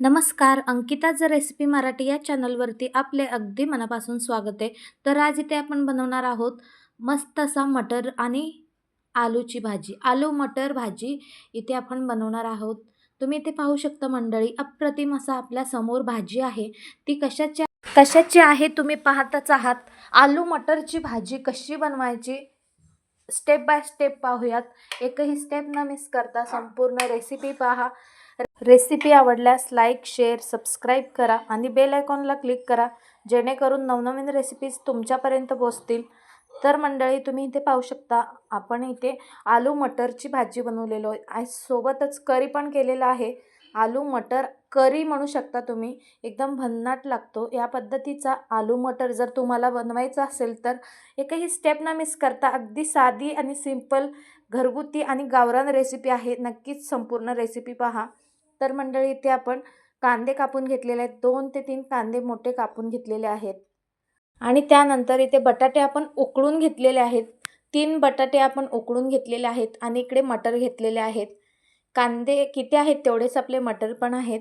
नमस्कार अंकिताच रेसिपी मराठी या चॅनलवरती आपले अगदी मनापासून स्वागत आहे. तर आज इथे आपण बनवणार आहोत मस्त असा मटर आणि आलूची भाजी. आलू मटर भाजी इथे आपण बनवणार आहोत. तुम्ही इथे पाहू शकता मंडळी अप्रतिम असा आपल्यासमोर भाजी आहे. ती कशाची कशाची आहे तुम्ही पाहतच आहात. आलू मटरची भाजी कशी बनवायची? स्टेप बाय स्टेप पाहूयात. एकही स्टेप न मिस करता संपूर्ण रेसिपी पहा. रेसिपी आवडल्यास लाईक शेअर सबस्क्राईब करा आणि बेल आयकॉनला क्लिक करा जेणेकरून नवनवीन रेसिपीज तुमच्यापर्यंत पोहोचतील. तर मंडळी तुम्ही इथे पाहू शकता आपण इथे आलू मटरची भाजी बनवलेलो आहे. सोबतच करी पण केलेलं आहे. आलू मटर करी म्हणू शकता तुम्ही. एकदम भन्नाट लागतो. या पद्धतीचा आलू मटर जर तुम्हाला बनवायचा असेल तर एकही स्टेप ना मिस करता अगदी साधी आणि सिंपल घरगुती आणि गावरान रेसिपी आहे. नक्कीच संपूर्ण रेसिपी पहा. तर मंडळी इथे आपण कांदे कापून घेतलेले आहेत. दोन ते तीन कांदे मोठे कापून घेतलेले आहेत. आणि त्यानंतर इथे बटाटे आपण उकळून घेतलेले आहेत. तीन बटाटे आपण उकळून घेतलेले आहेत आणि इकडे मटर घेतलेले आहेत. कांदे किती आहेत तेवढेच आपले मटर पण आहेत.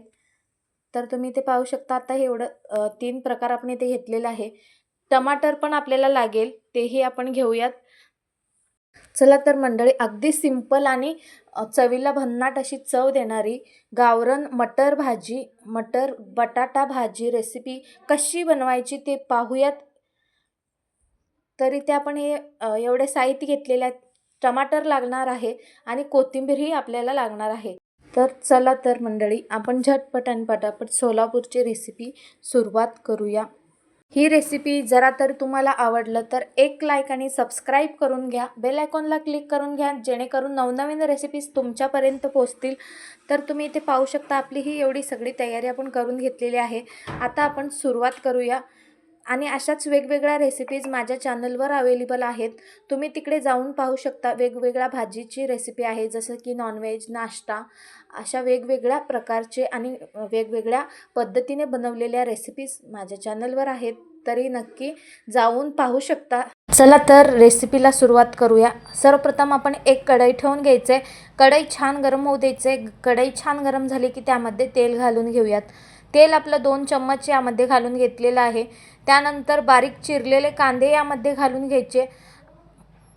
तर तुम्ही इथे पाहू शकता आता हे एवढं तीन प्रकार आपण इथे घेतलेलं आहे. टमाटर पण आपल्याला लागेल तेही आपण घेऊयात. चला तर मंडळी अगदी सिंपल आणि चवीला भन्नाट अशी चव देणारी गावरण मटर भाजी मटर बटाटा भाजी रेसिपी कशी बनवायची ते पाहूयात. तरी ते आपण हे एवढे साहित्य घेतलेले आहेत. टमाटर लागणार आहे आणि कोथिंबीरही आपल्याला लागणार आहे. तर चला तर मंडळी आपण झटपट आणि पटापट सोलापूरची रेसिपी सुरुवात करूया. ही रेसिपी जरा तर तुम्हाला आवडलं तर एक लाईक आणि सबस्क्राईब करून घ्या. बेल आयकॉनला क्लिक करून घ्या. जेणेकरून नवनवीन रेसिपीज तुमच्यापर्यंत पोहोचतील. तर तुम्ही इथे पाहू शकता आपली ही एवढी सगळी तयारी आपण करून घेतलेली आहे. आता आपण सुरुवात करूया. आणि अशाच वेगवेगळ्या रेसिपीज माझ्या चॅनलवर अवेलेबल आहेत. तुम्ही तिकडे जाऊन पाहू शकता वेगवेगळ्या भाजीची रेसिपी आहे जसं की नॉनव्हेज नाश्ता अशा वेगवेगळ्या प्रकारचे आणि वेगवेगळ्या पद्धतीने बनवलेल्या रेसिपीज माझ्या चॅनलवर आहेत. तरी नक्की जाऊन पाहू शकता. चला तर रेसिपीला सुरुवात करूया. सर्वप्रथम आपण एक कढई ठेवून घ्यायचे. कढई छान गरम होऊ द्यायचे. कढई छान गरम झाली की त्यामध्ये तेल घालून घेऊयात. तेल आपलं दोन चम्मच यामध्ये घालून घेतलेलं आहे. त्यानंतर बारीक चिरलेले कांदे यामध्ये घालून घ्यायचे.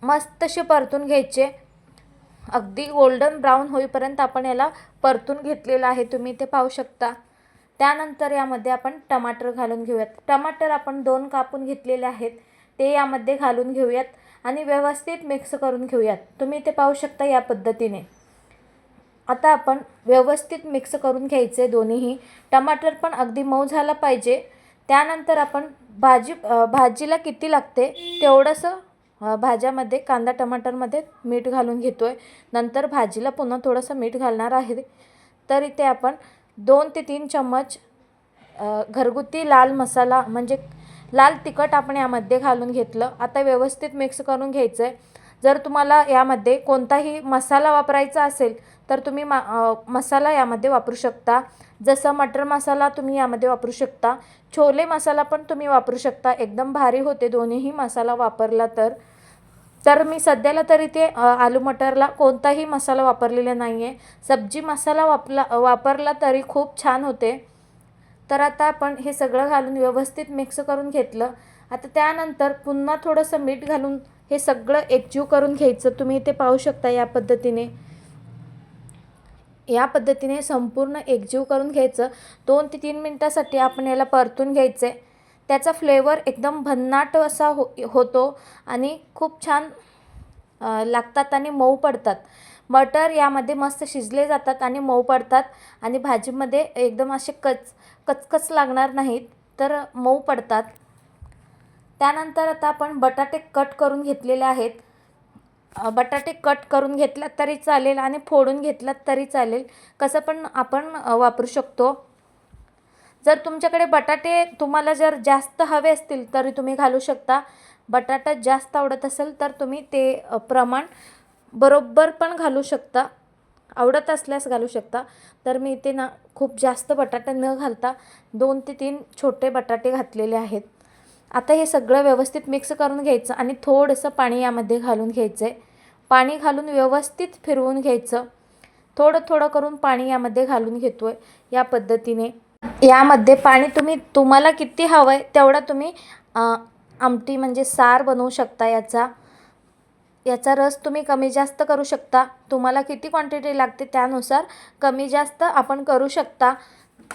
मस्तसे परतून घ्यायचे. अगदी गोल्डन ब्राऊन होईपर्यंत आपण याला परतून घेतलेलं आहे. तुम्ही ते पाहू शकता. त्यानंतर यामध्ये आपण टमाटर घालून घेऊयात. टमाटर आपण दोन कापून घेतलेले आहेत. ते यामध्ये घालून घेऊयात आणि व्यवस्थित मिक्स करून घेऊयात. तुम्ही ते पाहू शकता या पद्धतीने. आता आपण व्यवस्थित मिक्स करून घ्यायचे दोन्हीही. टमाटर पण अगदी मऊ झाला पाहिजे. त्यानंतर आपण भाजी भाजीला किती लागते तेवढंसं भाज्यामध्ये कांदा टमाटरमध्ये मीठ घालून घेतो आहे नंतर भाजीला पुन्हा थोडंसं मीठ घालणार आहे. तर इथे आपण दोन ते तीन चम्मच घरगुती लाल मसाला म्हणजे लाल तिखट आपण यामध्ये घालून घेतलं. आता व्यवस्थित मिक्स करून घ्यायचं आहे जर तुम्हाला यामध्ये कोणताही मसाला वापरायचा असेल तर तुम्ही मा मसाला यामध्ये वापरू शकता. जसं मटर मसाला तुम्ही यामध्ये वापरू शकता. छोले मसाला पण तुम्ही वापरू शकता. एकदम भारी होते दोन्हीही मसाला वापरला तर. तर मी सध्याला तरी ते आलू मटरला कोणताही मसाला वापरलेला नाही आहे सब्जी मसाला वापला वापरला तरी खूप छान होते. तर आता आपण हे सगळं घालून व्यवस्थित मिक्स करून घेतलं. आता त्यानंतर पुन्हा थोडंसं मीठ घालून हे सगळं एकजीव करून घ्यायचं. तुम्ही इथे पाहू शकता या पद्धतीने. या पद्धतीने संपूर्ण एकजीव करून घ्यायचं. दोन ते तीन मिनटासाठी आपण याला परतून घ्यायचे त्याचा फ्लेवर एकदम भन्नाट असा हो होतो आणि खूप छान लागतात आणि मऊ पडतात. मटर यामध्ये मस्त शिजले जातात आणि मऊ पडतात. आणि भाजीमध्ये एकदम असे कच कचकच लागणार नाहीत तर मऊ पडतात. त्यानंतर आता आपण बटाटे कट करून घेतलेले आहेत. बटाटे कट करून घेतलात तरी चालेल आणि फोडून घेतलात तरी चालेल. कसं पण आपण वापरू शकतो. जर तुमच्याकडे बटाटे तुम्हाला जर जास्त हवे असतील तरी तुम्ही घालू शकता. बटाटा जास्त आवडत असेल तर तुम्ही ते प्रमाण बरोबर पण घालू शकता. आवडत असल्यास घालू शकता. तर मी इथे ना खूप जास्त बटाटे न घालता दोन ते तीन छोटे बटाटे घातलेले आहेत. आता हे सगळं व्यवस्थित मिक्स करून घ्यायचं आणि थोडंसं पाणी यामध्ये घालून घ्यायचं आहे पाणी घालून व्यवस्थित फिरवून घ्यायचं. थोडं थोडं करून पाणी यामध्ये घालून घेतो आहे या पद्धतीने. यामध्ये पाणी तुम्ही तुम्हाला किती हवं आहे तेवढा तुम्ही आमटी म्हणजे सार बनवू शकता याचा. याचा रस तुम्ही कमी जास्त करू शकता. तुम्हाला किती क्वांटिटी लागते त्यानुसार कमी जास्त आपण करू शकता.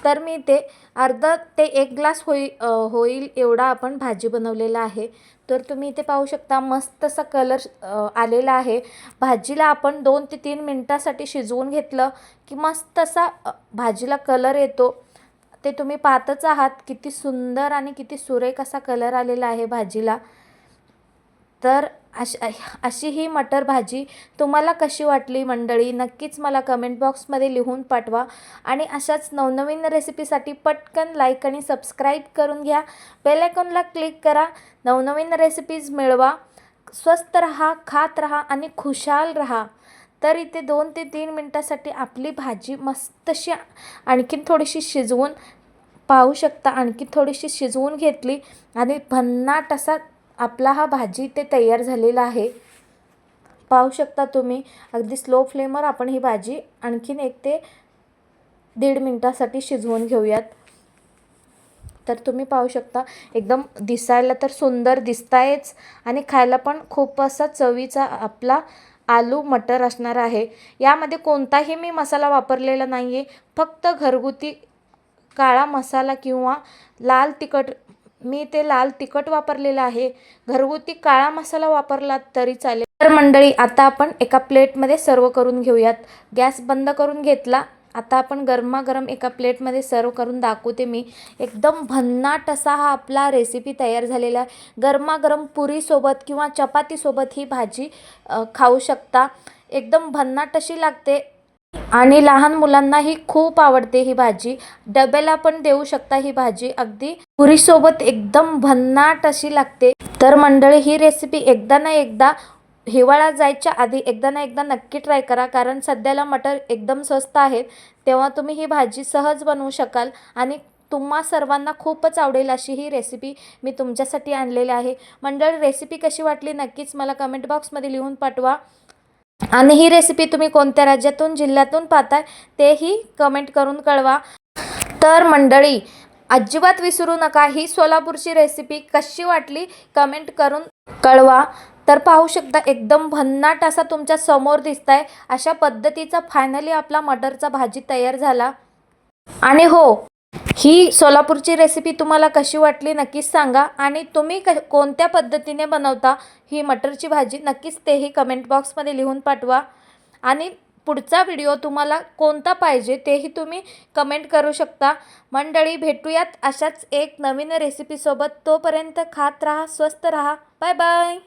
तर मी ते अर्धा ते एक ग्लास होई होईल एवढा आपण भाजी बनवलेला आहे. तर तुम्ही इथे पाहू शकता मस्त असा कलर आलेला आहे. भाजीला आपण दोन ते तीन मिनटासाठी शिजवून घेतलं की मस्त असा भाजीला कलर येतो. ते तुम्ही पाहतच आहात किती सुंदर आणि किती सुरेख असा कलर आलेला आहे भाजीला. तर अश अशी ही मटर भाजी तुम्हाला कशी वाटली मंडळी? नक्कीच मला कमेंट बॉक्समध्ये लिहून पाठवा आणि अशाच नवनवीन रेसिपीसाठी पटकन लाईक आणि सबस्क्राईब करून घ्या. बेलायकॉनला क्लिक करा. नवनवीन रेसिपीज मिळवा. स्वस्त रहा खात रहा आणि खुशाल रहा. तर इथे दोन ते तीन मिनटासाठी आपली भाजी मस्तशी आणखीन थोडीशी शिजवून पाहू शकता. आणखी थोडीशी शिजवून घेतली आणि भन्नाट असा आपला हा भाजी ते तयार झालेला आहे. पाहू शकता तुम्ही अगदी स्लो फ्लेमवर आपण ही भाजी आणखीन एक ते दीड मिनटासाठी शिजवून घेऊयात. तर तुम्ही पाहू शकता एकदम दिसायला तर सुंदर दिसतायच आणि खायला पण खूप असा चवीचा आपला आलू मटर असणार आहे. यामध्ये कोणताही मी मसाला वापरलेला नाही आहे फक्त घरगुती काळा मसाला किंवा लाल तिखट मी ते लाल तिखट वापरलेलं आहे. घरगुती काळा मसाला वापरला तरी चालेल. तर मंडळी आता आपण एका प्लेटमध्ये सर्व करून घेऊयात. गॅस बंद करून घेतला. आता आपण गरमागरम एका प्लेटमध्ये सर्व करून दाखवते मी. एकदम भन्नाट असा हा आपला रेसिपी तयार झालेला आहे. गरमागरम पुरीसोबत किंवा चपातीसोबत ही भाजी खाऊ शकता. एकदम भन्नाट अशी लागते. आणि लहान मुलांनाही खूप आवडते ही भाजी. डब्याला पण देऊ शकता ही भाजी. अगदी पुरीसोबत एकदम भन्नाट अशी लागते. तर मंडळी ही रेसिपी एकदा ना एकदा हिवाळा जायच्या आधी एकदा ना एकदा नक्की ट्राय करा. कारण सध्याला मटर एकदम स्वस्त आहे तेव्हा तुम्ही ही भाजी सहज बनवू शकाल. आणि तुम्हा सर्वांना खूपच आवडेल अशी ही रेसिपी मी तुमच्यासाठी आणलेली आहे. मंडळी रेसिपी कशी वाटली नक्कीच मला कमेंट बॉक्समध्ये लिहून पाठवा. आणि ही रेसिपी तुम्ही कोणत्या राज्यातून जिल्ह्यातून पाहताय तेही कमेंट करून कळवा. तर मंडळी अजिबात विसरू नका ही सोलापूरची रेसिपी कशी वाटली कमेंट करून कळवा. तर पाहू शकता एकदम भन्नाट असा तुमच्यासमोर दिसत आहे अशा पद्धतीचा फायनली आपला मटरचा भाजी तयार झाला. आणि हो ही सोलापूरची रेसिपी तुम्हाला कशी वाटली नक्कीच सांगा आणि तुम्ही क कोणत्या पद्धतीने बनवता ही मटरची भाजी नक्कीच तेही कमेंट बॉक्समध्ये लिहून पाठवा. आणि पुढचा व्हिडिओ तुम्हाला कोणता पाहिजे तेही तुम्ही कमेंट करू शकता. मंडळी भेटूयात अशाच एक नवीन रेसिपीसोबत तोपर्यंत खात राहा स्वस्त राहा. Bye bye